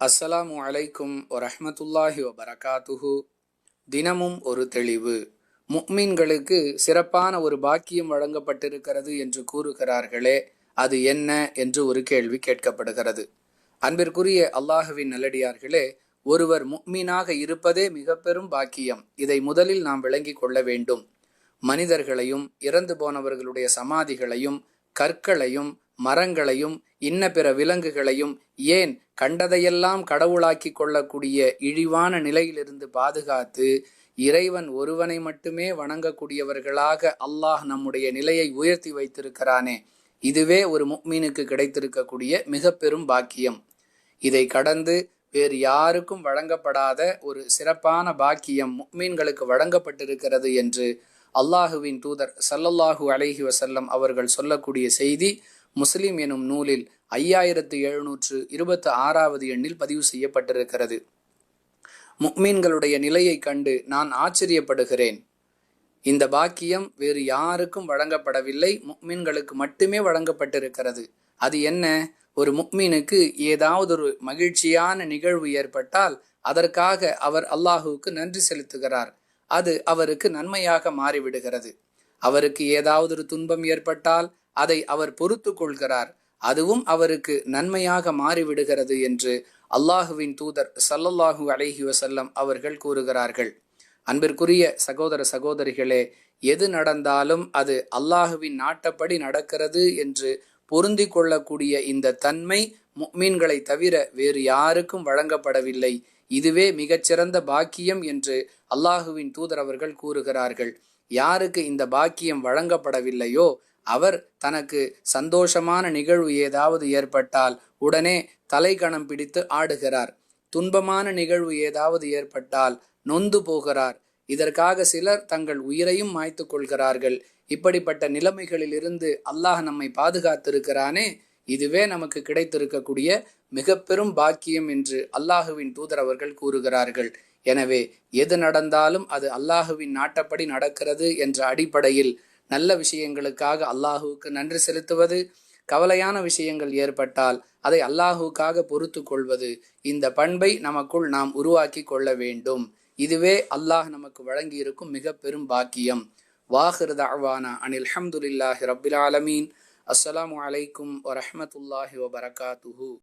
அஸ்ஸலாமு அலைக்கும் வரஹமத்துல்லாஹி வபரகாத்துஹு. தினமும் ஒரு தெளிவு. முக்மீன்களுக்கு சிறப்பான ஒரு பாக்கியம் வழங்கப்பட்டிருக்கிறது என்று கூறுகிறார்களே அது என்ன என்று ஒரு கேள்வி கேட்கப்படுகிறது. அன்பிற்குரிய அல்லாஹுவின் நல்லடியார்களே ஒருவர் முக்மீனாக இருப்பதே மிக பெரும் பாக்கியம். இதை முதலில் நாம் விளங்கிக் கொள்ள வேண்டும். மனிதர்களையும் இறந்து போனவர்களுடைய சமாதிகளையும் கற்களையும் மரங்களையும் இன்ன பிற விலங்குகளையும் ஏன் கண்டதையெல்லாம் கடவுளாக்கி கொள்ளக்கூடிய இழிவான நிலையிலிருந்து பாதுகாத்து இறைவன் ஒருவனை மட்டுமே வணங்கக்கூடியவர்களாக அல்லாஹ் நம்முடைய நிலையை உயர்த்தி வைத்திருக்கிறானே. இதுவே ஒரு முக்மீனுக்கு கிடைத்திருக்கக்கூடிய மிக பெரும் பாக்கியம். இதை கடந்து வேறு யாருக்கும் வழங்கப்படாத ஒரு சிறப்பான பாக்கியம் முக்மீன்களுக்கு வழங்கப்பட்டிருக்கிறது என்று அல்லாஹுவின் தூதர் சல்லல்லாஹு அலஹி வசல்லம் அவர்கள் சொல்லக்கூடிய செய்தி முஸ்லிம் எனும் நூலில் ஐயாயிரத்து எழுநூற்று இருபத்து ஆறாவது எண்ணில் பதிவு செய்யப்பட்டிருக்கிறது. முக்மீன்களுடைய நிலையை கண்டு நான் ஆச்சரியப்படுகிறேன். இந்த பாக்கியம் வேறு யாருக்கும் வழங்கப்படவில்லை. முக்மீன்களுக்கு மட்டுமே வழங்கப்பட்டிருக்கிறது. அது என்ன? ஒரு முக்மீனுக்கு ஏதாவது ஒரு மகிழ்ச்சியான நிகழ்வு ஏற்பட்டால் அதற்காக அவர் அல்லாஹுவுக்கு நன்றி செலுத்துகிறார். அது அவருக்கு நன்மையாக மாறிவிடுகிறது. அவருக்கு ஏதாவது ஒரு துன்பம் ஏற்பட்டால் அதை அவர் பொறுத்து கொள்கிறார் அதுவும் அவருக்கு நன்மையாக மாறிவிடுகிறது என்று அல்லாஹுவின் தூதர் சல்லல்லாஹு அலைஹி வசல்லம் அவர்கள் கூறுகிறார்கள். அன்பிற்குரிய சகோதர சகோதரிகளே எது நடந்தாலும் அது அல்லாஹுவின் நாட்டப்படி நடக்கிறது என்று பொருந்தி கொள்ளக்கூடிய இந்த தன்மை மீன்களை தவிர வேறு யாருக்கும் வழங்கப்படவில்லை. இதுவே மிகச்சிறந்த பாக்கியம் என்று அல்லாஹுவின் தூதர் அவர்கள் கூறுகிறார்கள். யாருக்கு இந்த பாக்கியம் வழங்கப்படவில்லையோ அவர் தனக்கு சந்தோஷமான நிகழ்வு ஏதாவது ஏற்பட்டால் உடனே தலைகணம் பிடித்து ஆடுகிறார். துன்பமான நிகழ்வு ஏதாவது ஏற்பட்டால் நொந்து போகிறார். இதற்காக சிலர் தங்கள் உயிரையும் மாய்த்து கொள்கிறார்கள். இப்படிப்பட்ட நிலைமைகளிலிருந்து அல்லாஹ் நம்மை பாதுகாத்திருக்கிறானே. இதுவே நமக்கு கிடைத்திருக்கக்கூடிய மிக பெரும் பாக்கியம் என்று அல்லாஹுவின் தூதர் அவர்கள் கூறுகிறார்கள். எனவே எது நடந்தாலும் அது அல்லாஹுவின் நாட்டப்படி நடக்கிறது என்ற அடிப்படையில் நல்ல விஷயங்களுக்காக அல்லாஹுவுக்கு நன்றி செலுத்துவது கவலையான விஷயங்கள் ஏற்பட்டால் அதை அல்லாஹுக்காக பொறுத்து கொள்வது இந்த பண்பை நமக்குள் நாம் உருவாக்கி கொள்ள வேண்டும். இதுவே அல்லாஹ் நமக்கு வழங்கி இருக்கும் மிக பெரும் பாக்கியம். வாஹிருத அவானா அனில் அஹமதுல்லாஹி ரபில் ஆலமீன். அஸ்ஸலாமு அலைக்கும் வரமத்துல்லாஹி வபரகாத்துஹூ.